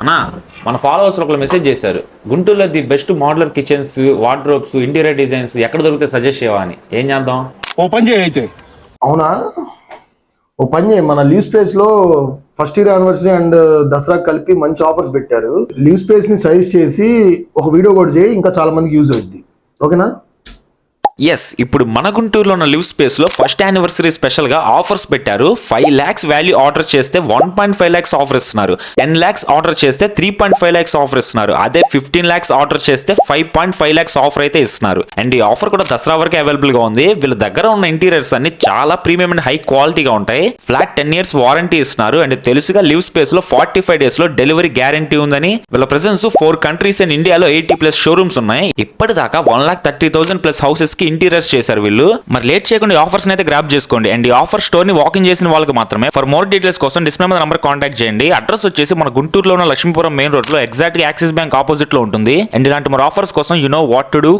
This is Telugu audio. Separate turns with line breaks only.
అన్నా మన ఫాలోవర్స్ ఒకరు మెసేజ్ చేశారు. గుంటూరులో the best modular kitchens wardrobes interior designs ఎక్కడ దొరికితే సజెస్ట్ చేయవా అని. ఏం చేద్దాం?
ఓ పని చేయి అయితే.
అవునా? ఓ పని చేయి. మన లీవ్ స్పేస్లో first year anniversary and Dasara కలిపి మంచి ఆఫర్స్ పెట్టారు. లీవ్ స్పేస్ని సైజ్ చేసి ఒక వీడియో కూడా చేయి ఇంకా చాలా మందికి యూజ్ అవుద్ది. ఓకేనా?
ఎస్ ఇప్పుడు మన గుంటూరులో ఉన్న లివ్ స్పేస్లో ఫస్ట్ యానివర్సరీ స్పెషల్గా ఆఫర్స్ పెట్టారు. ఫైవ్ లాక్స్ వాల్యూ ఆర్డర్ చేస్తే one point five lakhs offer ఇస్తున్నారు. టెన్ లాక్స్ ఆర్డర్ చేస్తే three point five lakhs offer ఇస్తున్నారు. అదే ఫిఫ్టీన్ లాక్స్ ఆర్డర్ చేస్తే five point five lakhs offer అయితే ఇస్తున్నారు. అండ్ ఈ ఆఫర్ కూడా దసరా వరకు అవైలబుల్గా ఉంది. వీళ్ళ దగ్గర ఉన్న ఇంటీరియర్స్ అన్ని చాలా ప్రీమియం అండ్ హై క్వాలిటీగా ఉంటాయి. ఫ్లాట్ టెన్ ఇయర్స్ వారంటీ ఇస్తున్నారు. అండ్ తెలుసుగా లివ్ స్పేస్లో ఫార్టీ ఫైవ్ డేస్లో డెలివరీ గ్యారంటీ ఉందని వీళ్ళ ప్రెసెన్స్ ఫోర్ కంట్రీస్ అండ్ ఇండియాలో ఎయిటీ ప్లస్ షోరూమ్స్ ఉన్నాయి. ఇప్పటిదాకా one lakh thirty thousand plus houses కి ఇంటీరియర్స్ చేశారు వీళ్ళు. మరి లేట్ చేయకుండా ఆఫర్స్ అయితే గ్రాప్ చేసుకోండి. అండ్ ఈ ఆఫర్ స్టోర్ని వాకింగ్ చేసిన వాళ్ళకి మాత్రమే ఫర్ మోర్ డీటెయిల్స్ కోసం డిస్ప్లే మీద నంబర్ కాంటాక్ట్ చేయండి. అడ్రస్ వచ్చేసి మన గుంటూరులో ఉన్న లక్ష్మీపురం మెయిన్ రోడ్లో ఎగ్జాక్ట్గా యాక్సిస్ బ్యాంక్ ఆపోజిట్లో ఉంటుంది. అండ్ ఇలాంటి మరి ఆఫర్స్ కోసం you know what to do